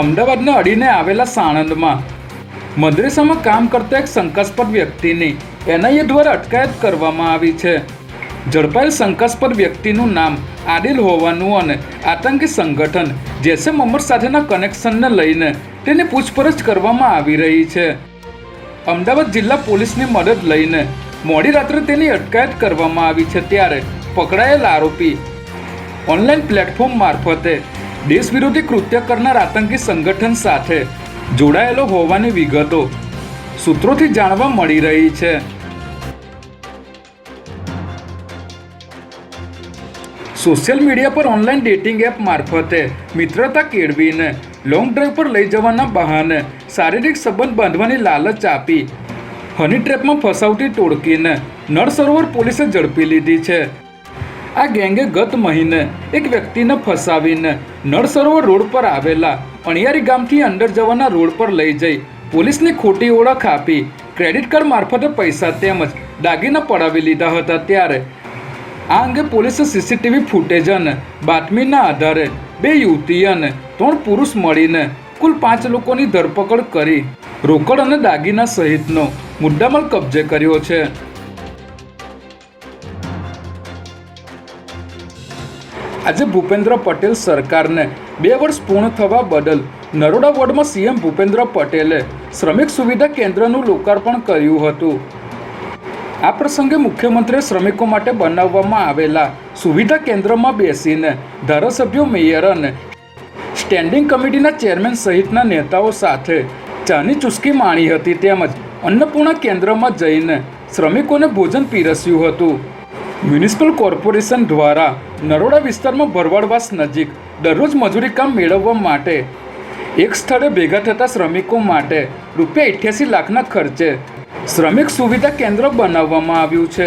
અમદાવાદને અડીને આવેલા સાણંદમાં મદ્રેસામાં કામ કરતા એક શંકાસ્પદ વ્યક્તિની એનઆઈએ દ્વારા અટકાયત કરવામાં આવી છે. ઝડપાયેલ શંકાસ્પદ વ્યક્તિનું નામ આદિલ હોવાનું અને આતંકી સંગઠન જૈસે મહમ્મદ સાથેના કનેક્શનને લઈને તેની પૂછપરછ કરવામાં આવી રહી છે. અમદાવાદ જિલ્લા પોલીસની મદદ લઈને મોડી રાત્રે તેની અટકાયત કરવામાં આવી છે ત્યારે પકડાયેલ આરોપી ઓનલાઈન પ્લેટફોર્મ મારફતે દેશ વિરોધી કૃત્ય કરનાર આતંકી સંગઠન સાથે જોડાયેલો હોવાની વિગતો સૂત્રોથી જાણવા મળી રહી છે. સોશિયલ મીડિયા પર ઓનલાઈન ડેટિંગ એપ મારફતે મિત્રતા કેળવીને લોંગ ડ્રાઈવ પર લઈ જવાના બહાને શારીરિક સંબંધ બાંધવાની લાલચ આપી. હની ટ્રેપમાં ફસાવતી ટોળકીને નળ સરોવર પોલીસે ઝડપી લીધી છે. આ ગેંગે ગત મહિને એક વ્યક્તિને ફસાવીને નળ સરોવર રોડ પર આવેલા અણિયારી ગામથી અંદર જવાના રોડ પર લઈ જઈ પોલીસને ખોટી ઓળખ આપી. ક્રેડિટ કાર્ડ મારફતે પૈસા તેમજ દાગીના પડાવી લીધા હતા ત્યારે આ અંગે પોલીસે સીસીટીવી ફૂટેજ અને બાતમીના આધારે બે યુવતી અને ત્રણ પુરુષ મળીને કુલ પાંચ લોકોની ધરપકડ કરી રોકડ અને દાગીના સહિતનો મુદ્દામાલ કબજે કર્યો છે. આજે ભૂપેન્દ્ર પટેલ સરકારને બે વર્ષ પૂર્ણ થવા બદલ નરોડા વોર્ડમાં સીએમ ભૂપેન્દ્ર પટેલે શ્રમિક સુવિધા કેન્દ્રનું લોકાર્પણ કર્યું હતું. આ પ્રસંગે મુખ્યમંત્રીએ શ્રમિકો માટે બનાવવામાં આવેલા સુવિધા કેન્દ્રમાં બેસીને ધારાસભ્યો, મેયર અને સ્ટેન્ડિંગ કમિટીના ચેરમેન સહિતના નેતાઓ સાથે ચાની ચુસ્કી માણી હતી તેમજ અન્નપૂર્ણા કેન્દ્રમાં જઈને શ્રમિકોને ભોજન પીરસ્યું હતું. મ્યુનિસિપલ કોર્પોરેશન દ્વારા નરોડા વિસ્તારમાં ભરવાડવાસ નજીક દરરોજ મજૂરી કામ મેળવવા માટે એક સ્થળે ભેગા થતા શ્રમિકો માટે રૂપિયા અઠ્યાસી લાખના ખર્ચે શ્રમિક સુવિધા કેન્દ્ર બનાવવામાં આવ્યું છે.